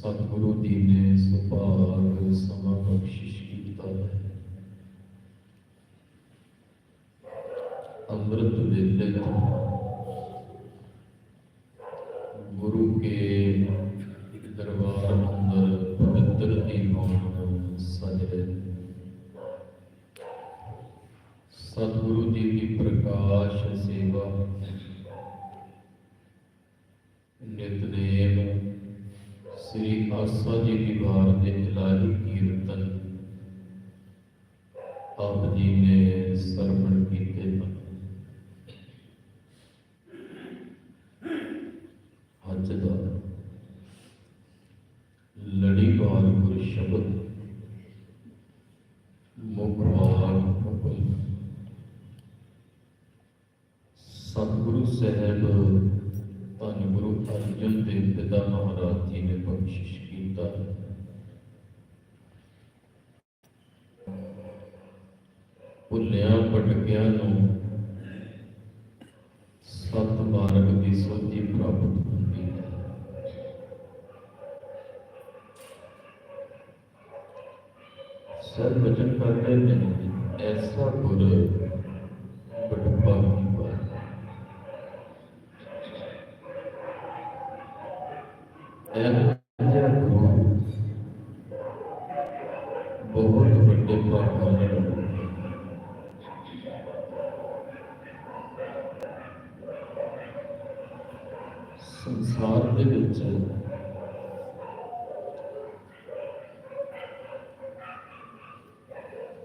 ستگرو دینے سپا سما بخشش کی ہے امرت دندن گرو کے دربار اندر پوتر دیوان سجے ستگرو جی کی پرکاش سیوا مسجد بارد الہی کی آپ جی نے سرمن کی خدمت حج لڑی بار پر شبد۔ مبار حکم ستگرو صاحب ਧੰਨ ਗੁਰੂ ਅਰਜਨ ਦੇਵ ਪਿਤਾ ਮਹਾਰਾਜ ਜੀ ਨੇ ਬਖਸ਼ਿਸ਼ ਕੀਤਾ ਭੁੱਲਿਆਂ ਭਟਕਿਆਂ ਨੂੰ ਸਤ ਮਾਰਗ ਦੀ ਸੋਝੀ ਪ੍ਰਾਪਤ ਹੁੰਦੀ ਹੈ ਸਰ ਕਰਦੇ ਨੇ ਐਸਾ ਗੁਰ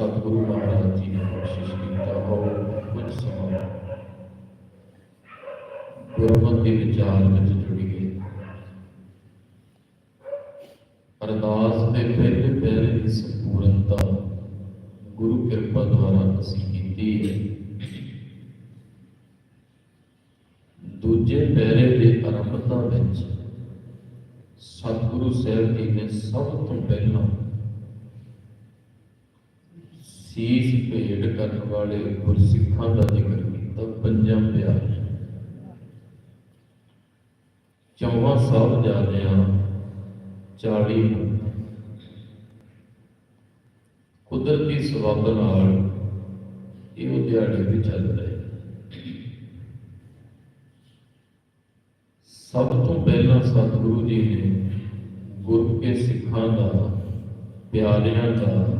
ਸਤਿਗੁਰੂ ਮਹਾਰਾਜ ਜੀ ਨੇ ਬਖਸ਼ਿਸ਼ ਕੀਤਾ ਹੋ ਕੁਝ ਸਮਾਂ ਗੁਰਮਤਿ ਦੇ ਵਿਚਾਰ ਵਿੱਚ ਜੁੜੀਏ ਅਰਦਾਸ ਦੇ ਪਹਿਲੇ ਪਹਿਰੇ ਦੀ ਸੰਪੂਰਨਤਾ ਗੁਰੂ ਕਿਰਪਾ ਦੁਆਰਾ ਅਸੀਂ ਕੀਤੀ ਹੈ। ਦੂਜੇ ਪੈਰੇ ਦੇ ਆਰੰਭਤਾ ਵਿੱਚ ਸਤਿਗੁਰੂ ਸਾਹਿਬ ਜੀ ਨੇ ਸਭ ਤੋਂ ਪਹਿਲਾਂ ਸੀਸ ਭੇਟ ਕਰਨ ਵਾਲੇ ਗੁਰਸਿੱਖਾਂ ਦਾ ਜ਼ਿਕਰ ਕੀਤਾ ਪੰਜਾਂ ਪਿਆਰ ਚੌਵਾਂ ਸਾਹਿਬ ਜਾਂਦਿਆਂ 40 ਕੁਦਰਤੀ ਸਬਬ ਨਾਲ ਇਹ ਦਿਹਾੜੇ ਵੀ ਚੱਲ ਰਹੇ। ਸਭ ਤੋਂ ਪਹਿਲਾਂ ਸਤਿਗੁਰੂ ਜੀ ਨੇ ਗੁਰੂ ਕੇ ਸਿੱਖਾਂ ਦਾ, ਪਿਆਰਿਆਂ ਦਾ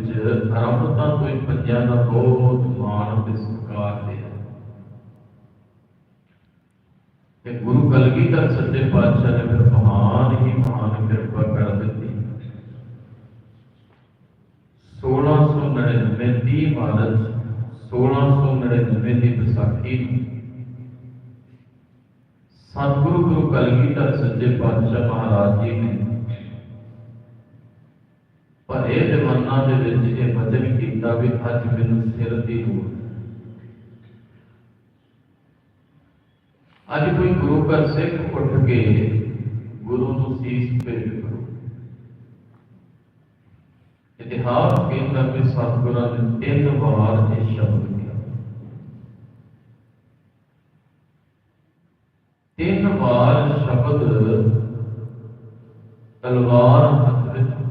ರಮೃತ ಪ್ರತಿಯಾದ ಬಹು کہ گرو کلگیدھر سچے پادشاہ نے پھر مہان ہی مہان کرپا کر دیتی سولہ سو نڑنوے دی عبادت سولہ سو نڑنوے دی بساکھی ست گرو گرو کلگیدھر سچے پادشاہ مہاراج جی نے ਭਰੇ ਦੀਵਾਨਾਂ ਦੇ ਵਿੱਚ ਇਹ ਵਚਨ ਕੀਤਾ ਵੀ ਅੱਜ ਮੈਨੂੰ ਸਿਰ ਦੀ ਅੱਜ ਕੋਈ ਗੁਰੂ ਘਰ ਸਿੱਖ ਉੱਠ ਕੇ ਗੁਰੂ ਨੂੰ ਸੀਸ ਭੇਟ ਕਰੋ। ਇਤਿਹਾਸ ਕਹਿੰਦਾ ਕਿ ਸਤਿਗੁਰਾਂ ਨੇ ਤਿੰਨ ਵਾਰ ਇਹ ਸ਼ਬਦ ਕਿਹਾ। ਤਿੰਨ ਵਾਰ ਸ਼ਬਦ ਤਲਵਾਰ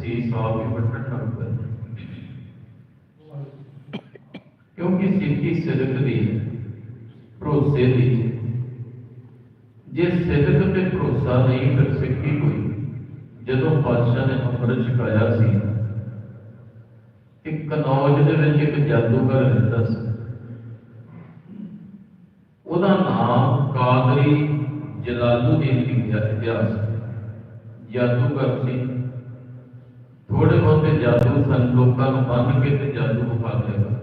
ਸੀਸ ਆਪ ਹੀ ਵੱਟਣ ਲੱਗ ਪਏ ਕਿਉਂਕਿ ਸਿੱਖੀ ਸਿਦਕ ਦੀ, ਭਰੋਸੇ ਦੀ। ਜੇ ਸਿਦਕ ਤੇ ਭਰੋਸਾ ਨਹੀਂ, ਫਿਰ ਸਿੱਖੀ ਕੋਈ? ਜਦੋਂ ਪਾਤਸ਼ਾਹ ਨੇ ਅੰਮ੍ਰਿਤ ਛਕਾਇਆ ਸੀ, ਇੱਕ ਕਨੌਜ ਦੇ ਵਿੱਚ ਇੱਕ ਜਾਦੂਗਰ ਰਹਿੰਦਾ ਸੀ। ਉਹਦਾ ਨਾਮ ਕਾਦਰੀ ਜਲਾਲੁਦੀਨ ਦੀ ਇਤਿਹਾਸ ਜਾਦੂਗਰ ਸੀ। تھوڑے بہت جادو سن لوگوں کو بن کے تے جادو بخا دے گا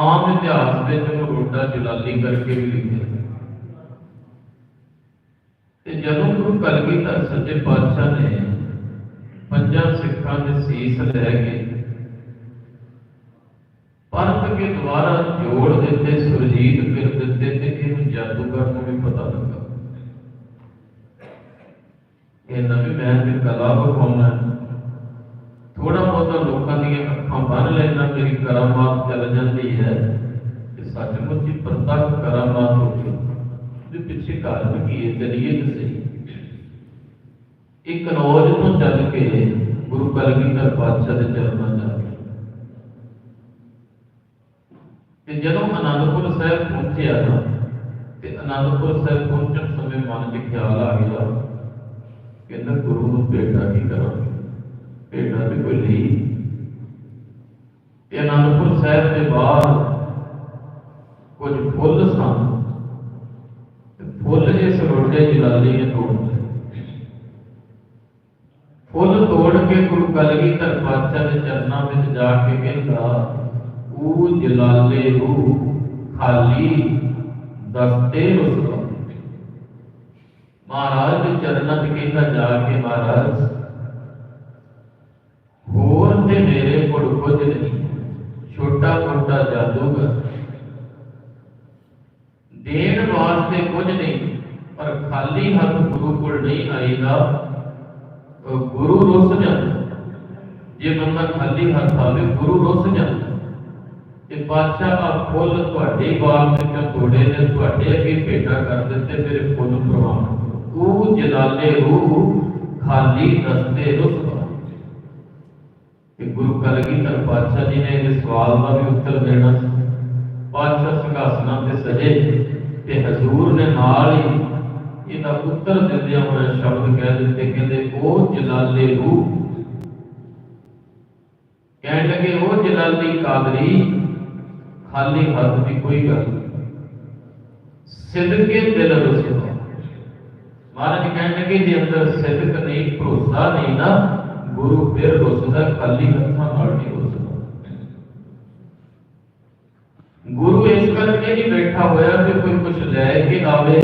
عام اتہاس دے جو روڈا جلالی کر کے بھی لکھے۔ تے جدوں گرو کلگیدھر سجے پادشاہ نے پنجاں سکھا دے سیس لے کے پرت کے دوارا جوڑ دیتے، سرجیت پھر دیتے کہ یہ جادوگر کو بھی پتا لگا۔ ਇਹ ਨਵੀਂ ਮੈਂ ਦੀ ਕਲਾ ਵਿਖਾਉਣਾ ਥੋੜਾ ਬਹੁਤਾ ਲੋਕਾਂ ਦੀਆਂ ਅੱਖਾਂ ਬੰਨ ਲੈਣਾ ਮੇਰੀ ਕਰਾਮਾਤ ਚੱਲ ਜਾਂਦੀ ਹੈ ਕਿ ਸੱਚਮੁੱਚ ਹੀ ਪ੍ਰਤੱਖ ਕਰਾਮਾਤ ਹੋ ਗਈ ਦੇ ਪਿੱਛੇ ਕਾਰਨ ਕੀ ਹੈ ਕਰੀਏ ਤੇ ਸਹੀ ਇੱਕ ਰੋਜ਼ ਤੋਂ ਚੱਲ ਕੇ ਗੁਰੂ ਕਲਗੀਧਰ ਪਾਤਸ਼ਾਹ ਦੇ ਚਰਨਾਂ ਜਾ ਕੇ ਤੇ ਜਦੋਂ ਅਨੰਦਪੁਰ ਸਾਹਿਬ ਪਹੁੰਚਿਆ ਨਾ ਤੇ ਅਨੰਦਪੁਰ ਸਾਹਿਬ ਪਹੁੰਚਣ ਸਮੇਂ ਮਨ 'ਚ ਖਿਆਲ ਆ ਗਿਆ ਕਹਿੰਦਾ ਗੁਰੂ ਨੂੰ ਭੇਟਾ ਕੀ ਕਰਾਂਗੇ। ਭੇਟਾ ਤੇ ਕੋਈ ਲਈ ਤੇ ਅਨੰਦਪੁਰ ਸਾਹਿਬ ਦੇ ਬਾਹਰ ਕੁਝ ਫੁੱਲ ਸਨ। ਤੇ ਫੁੱਲ ਇਸ ਰੋਡੇ ਜਲਾਲੀ ਨੇ ਤੋੜ ਫੁੱਲ ਤੋੜ ਕੇ ਗੁਰੂ ਕਲਗੀਧਰ ਪਾਤਸ਼ਾਹ ਦੇ ਚਰਨਾਂ ਵਿੱਚ ਜਾ ਕੇ ਕਹਿੰਦਾ ਉਹ ਜਲਾਲੇ ਰੂਹ ਖਾਲੀ ਦਸਤੇ ਰਸਵਾ ਮਹਾਰਾਜ ਦੇ ਚਰਨਾਂ 'ਚ ਕਹਿੰਦਾ ਜਾ ਕੇ ਮਹਾਰਾਜ, ਹੋਰ ਤੇ ਮੇਰੇ ਕੋਲ ਕੁਝ ਨਹੀਂ, ਛੋਟਾ ਮੋਟਾ ਜਾਦੂਗਰ। ਦੇਣ ਵਾਸਤੇ ਕੁਝ ਨਹੀਂ, ਪਰ ਖਾਲੀ ਹੱਥ ਗੁਰੂ ਕੋਲ ਨਹੀਂ ਆਏਗਾ ਗੁਰੂ ਰੁੱਸ ਜਾਂਦਾ। ਜੇ ਬੰਦਾ ਖਾਲੀ ਹੱਥ ਆਵੇ, ਗੁਰੂ ਰੁੱਸ ਜਾਂਦਾ। ਤੇ ਬਾਦਸ਼ਾਹ ਆ ਫੁੱਲ ਤੁਹਾਡੇ ਬਾਗ ਵਿੱਚੋਂ ਤੋੜੇ ਨੇ ਤੁਹਾਡੇ ਅੱਗੇ ਭੇਟਾ ਕਰ ਦਿੱਤੇ, ਮੇਰੇ ਫੁੱਲ ਪ੍ਰਵਾਨ। ਕਰੋ। ਜਲਾਲੇ ਰੂਹ ਖਾਲੀ ਰਸਤੇ ਰੁਸਵਾ ਕਿ ਗੁਰੂ ਕਲਗੀਧਰ ਪਾਤਸ਼ਾਹ ਜੀ ਨੇ ਇਸ ਸਵਾਲ ਦਾ ਵੀ ਉੱਤਰ ਦੇਣਾ ਪਾਤਸ਼ਾਹ ਸਿੰਘਾਸਨਾਂ ਤੇ ਸਜੇ ਤੇ ਹਜ਼ੂਰ ਨੇ ਨਾਲ ਹੀ ਇਹਦਾ ਉੱਤਰ ਦਿੰਦਿਆਂ ਹੋਏ ਸ਼ਬਦ ਕਹਿ ਦਿੱਤੇ, ਕਹਿੰਦੇ, ਉਹ ਜਲਾਲੇ ਰੂਹ। ਕਹਿਣ ਲੱਗੇ, ਉਹ ਜਲਾਲੀ ਕਾਦਰੀ, ਖਾਲੀ ਹੱਥ ਦੀ ਕੋਈ ਗੱਲ ਨਹੀਂ। ਸਿਦਕੇ ਦਿਲ مہاراج کہنے لگے جی اندر سیدھ کرنے بھروسہ نہیں نا گرو پھر ہو سکتا کلی ہتھا نال نہیں ہو سکتا گرو اس کر کے نہیں بیٹھا ہوا کہ کوئی کچھ لے کے آوے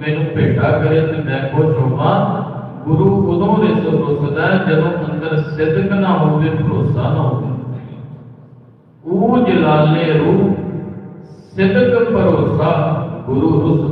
مینوں بھیٹا کرے تو میں خوش ہوواں گرو ادوں دے ہو سکتا ہے جدوں اندر صدق نہ ہوے بھروسہ نہ ہوے او جلال نے روح صدق بھروسہ گرو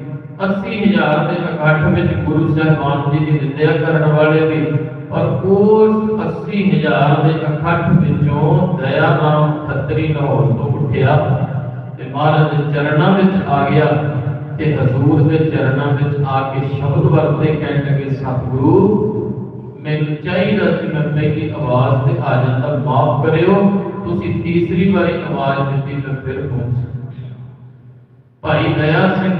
اسی ہزار کے اکٹھ میں گرو صاحبان جی کی نندیا کرنے والے بھی، اور اس اسی ہزار کے اکٹھ وچوں دیا نام کھتری لاہور تو اٹھیا تے مہاراج چرنا وچ آ گیا تے حضور دے چرنا وچ آ کے شبد ورتے کہنے لگے ساتگرو میرے چاہیے کہ میں پہلی آواز تے آ جاتا معاف کریو، تسی تیسری باری آواز دیتی میں پھر پہنچ بھائی دیا سنگھ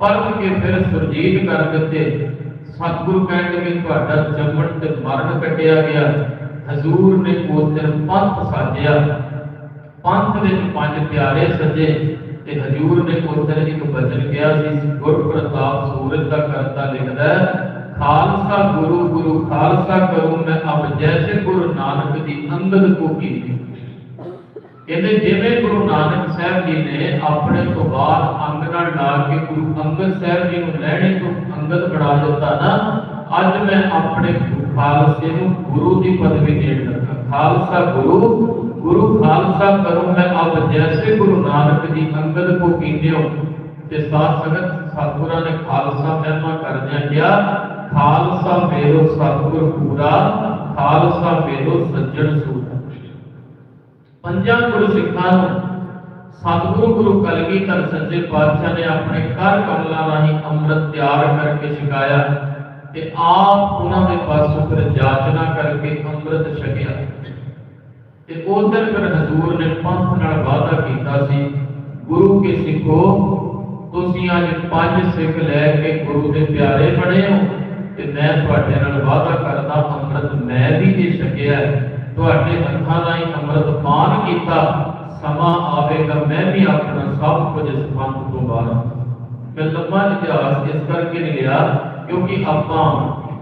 پڑھ کے پھر سرجیت کر دیتے ستگو کہنے لگے تہاڈا جمن تے مرن کٹیا گیا حضور نے اس پنت ساجیا پنت دے پنج پیارے سجے تے حضور نے اس دن ایک بچن کیا سی گور پرتاپ سورج دا کرتا لکھدا ہے خالصہ گرو گرو خالصہ کروں میں اب جیسے گرو نانک دی انگد کو کی ਕਹਿੰਦੇ ਜਿਵੇਂ ਗੁਰੂ ਨਾਨਕ ਸਾਹਿਬ ਜੀ ਨੇ ਆਪਣੇ ਤੋਂ ਬਾਅਦ ਅੰਗ ਨਾਲ ਲਾ ਕੇ ਗੁਰੂ ਅੰਗਦ ਸਾਹਿਬ ਜੀ ਨੂੰ ਲੈਣੇ ਤੋਂ ਅੰਗਦ ਬਣਾ ਦਿੱਤਾ ਨਾ, ਅੱਜ ਮੈਂ ਆਪਣੇ ਖਾਲਸੇ ਨੂੰ ਗੁਰੂ ਦੀ ਪਦਵੀ ਦੇਣ ਲੱਗਾ। ਖਾਲਸਾ ਗੁਰੂ ਗੁਰੂ ਖਾਲਸਾ ਕਰੂੰ, ਮੈਂ ਅਬ ਜੈਸੇ ਗੁਰੂ ਨਾਨਕ ਜੀ ਅੰਗਦ ਕੋ ਕੀਨਿਓ ਤੇ ਸਾਧ ਸੰਗਤ, ਸਤਿਗੁਰਾਂ ਨੇ ਖਾਲਸਾ ਮਹਿਮਾ ਕਰਦਿਆਂ ਕਿਹਾ, ਖਾਲਸਾ ਮੇਰੋ ਸਤਿਗੁਰ ਪੂਰਾ, ਖਾਲਸਾ ਮੇਰੋ ਸੱਜਣ ਸੂਰਾ ਪੰਜਾਂ ਗੁਰੂ ਸਿੱਖਾਂ ਨੂੰ ਸਤਿਗੁਰੂ ਗੁਰੂ ਕਲਗੀਧਰ ਸੱਚੇ ਪਾਤਸ਼ਾਹ ਨੇ ਆਪਣੇ ਕਰ ਕਮਲਾਂ ਰਾਹੀਂ ਅੰਮ੍ਰਿਤ ਤਿਆਰ ਕਰਕੇ ਛਕਾਇਆ ਤੇ ਆਪ ਉਹਨਾਂ ਦੇ ਪਾਸੋਂ ਫਿਰ ਜਾਚਨਾ ਕਰਕੇ ਅੰਮ੍ਰਿਤ ਛਕਿਆ। ਤੇ ਉਸ ਦਿਨ ਫਿਰ ਹਜ਼ੂਰ ਨੇ ਪੰਥ ਨਾਲ ਵਾਅਦਾ ਕੀਤਾ ਸੀ, ਗੁਰੂ ਕੇ ਸਿੱਖੋ, ਤੁਸੀਂ ਅੱਜ ਪੰਜ ਸਿੱਖ ਲੈ ਕੇ ਗੁਰੂ ਦੇ ਪਿਆਰੇ ਬਣੇ ਹੋ ਤੇ ਮੈਂ ਤੁਹਾਡੇ ਨਾਲ ਵਾਅਦਾ ਕਰਦਾ, ਅੰਮ੍ਰਿਤ ਮੈਂ ਵੀ ਇਹ ਛਕਿਆ ਹੈ। ਤੁਹਾਡੇ ਹੱਥਾਂ ਰਾਹੀਂ ਅੰਮ੍ਰਿਤ ਪਾਨ ਕੀਤਾ ਸਮਾਂ ਆਵੇਗਾ ਮੈਂ ਵੀ ਆਪਣਾ ਸਭ ਕੁਝ ਇਸ ਪੰਥ ਤੋਂ ਬਾਹਰ ਮੈਂ ਲੰਮਾ ਇਤਿਹਾਸ ਇਸ ਕਰਕੇ ਨਹੀਂ ਲਿਆ ਕਿਉਂਕਿ ਆਪਾਂ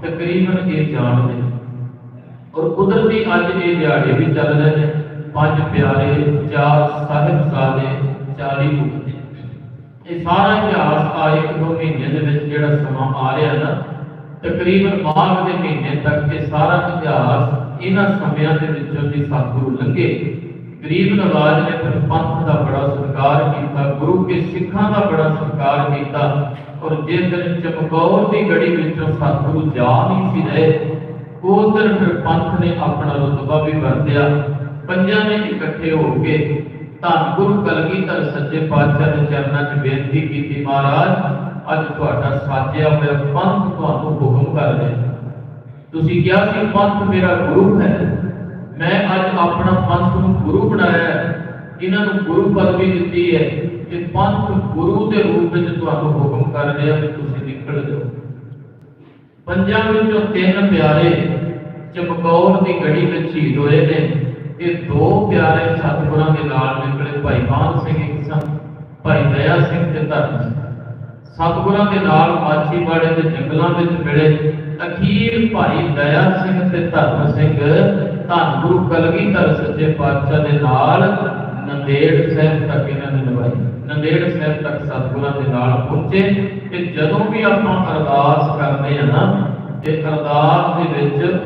ਤਕਰੀਬਨ ਇਹ ਜਾਣਦੇ ਹਾਂ। ਔਰ ਕੁਦਰਤੀ ਅੱਜ ਇਹ ਦਿਹਾੜੇ ਵੀ ਚੱਲ ਰਹੇ ਨੇ ਪੰਜ ਪਿਆਰੇ ਚਾਰ ਸਾਹਿਬਜ਼ਾਦੇ 40 ਮੁਕਤੇ ਇਹ ਸਾਰਾ ਇਤਿਹਾਸ ਆ ਇੱਕ ਦੋ ਮਹੀਨੇ ਦੇ ਵਿੱਚ ਜਿਹੜਾ ਸਮਾਂ ਆ ਰਿਹਾ ਨਾ ਤਕਰੀਬਨ ਮਾਘ ਦੇ ਮਹੀਨੇ ਤੱਕ ਇਹ ਸਾਰਾ ਇਤਿਹਾਸ ਇਹਨਾਂ ਸਮਿਆਂ ਦੇ ਵਿੱਚੋਂ ਦੀ ਸਤਿਗੁਰੂ ਲੰਘੇ ਗਰੀਬ ਨਵਾਜ ਨੇ ਫਿਰ ਪੰਥ ਦਾ ਬੜਾ ਸਤਿਕਾਰ ਕੀਤਾ, ਗੁਰੂ ਕੇ ਸਿੱਖਾਂ ਦਾ ਬੜਾ ਸਤਿਕਾਰ ਕੀਤਾ ਔਰ ਜਿਸ ਦਿਨ ਚਮਕੌਰ ਦੀ ਗੜੀ ਵਿੱਚੋਂ ਸਤਿਗੁਰੂ ਜਾ ਨਹੀਂ ਸੀ ਰਹੇ, ਉਸ ਦਿਨ ਫਿਰ ਪੰਥ ਨੇ ਆਪਣਾ ਰਤਬਾ ਵੀ ਵਰਤਿਆ ਪੰਜਾਂ ਨੇ ਇਕੱਠੇ ਹੋ ਕੇ ਧੰਨ ਗੁਰੂ ਕਲਗੀਧਰ ਸੱਚੇ ਪਾਤਸ਼ਾਹ ਦੇ ਚਰਨਾਂ 'ਚ ਬੇਨਤੀ ਕੀਤੀ, ਮਹਾਰਾਜ ਅੱਜ ਤੁਹਾਡਾ ਸਾਜਿਆ ਹੋਇਆ ਪੰਥ ਤੁਹਾਨੂੰ ਹੁਕਮ ਕਰ ਰਿਹਾ। ਤੁਸੀਂ ਕਿਹਾ ਸੀ, ਪੰਥ ਮੇਰਾ ਗੁਰੂ ਹੈ। ਮੈਂ ਅੱਜ ਆਪਣਾ ਪੰਥ ਨੂੰ ਗੁਰੂ ਬਣਾਇਆ ਇਹਨਾਂ ਨੂੰ ਗੁਰੂ ਪਦਵੀ ਦਿੱਤੀ ਹੈ ਕਿ ਪੰਥ ਗੁਰੂ ਦੇ ਰੂਪ ਵਿੱਚ ਤੁਹਾਨੂੰ ਹੁਕਮ ਕਰ ਰਿਹਾ ਕਿ ਤੁਸੀਂ ਨਿਕਲ ਜਾਓ। ਪੰਜਾਂ ਵਿੱਚੋਂ ਤਿੰਨ ਪਿਆਰੇ ਚਮਕੌਰ ਦੀ ਗੜੀ ਵਿੱਚ ਸ਼ਹੀਦ ਹੋਏ ਨੇ ਇਹ ਦੋ ਪਿਆਰੇ ਸਤਿਗੁਰਾਂ ਦੇ ਨਾਲ ਨਿਕਲੇ ਭਾਈ ਮਾਨ ਸਿੰਘ ਇੱਕ ਸਨ, ਭਾਈ ਦਇਆ ਸਿੰਘ ਤੇ ਧਰਮ ਸਿੰਘ। ਸਤਿਗੁਰਾਂ ਦੇ ਨਾਲ ਮਾਛੀਵਾੜੇ ਦੇ ਜੰਗਲਾਂ ਵਿੱਚ ਮਿਲੇ। ਅਖੀਰ ਭਾਈ ਦਇਆ ਸਿੰਘ ਤੇ ਧਰਮ ਸਿੰਘ ਧੰਨ ਗੁਰੂ ਕਲਗੀਧਰ ਸੱਚੇ ਪਾਤਸ਼ਾਹ ਦੇ ਨਾਲ ਨੰਦੇੜ ਸਾਹਿਬ ਤੱਕ ਇਹਨਾਂ ਨੇ ਨਿਭਾਈ। ਨੰਦੇੜ ਸਾਹਿਬ ਤੱਕ ਸਤਿਗੁਰਾਂ ਦੇ ਨਾਲ ਪਹੁੰਚੇ ਤੇ ਜਦੋਂ ਵੀ ਆਪਾਂ ਅਰਦਾਸ ਕਰਦੇ ਹਾਂ ਨਾ, ਤੇ ਅਰਦਾਸ ਦੇ ਵਿੱਚ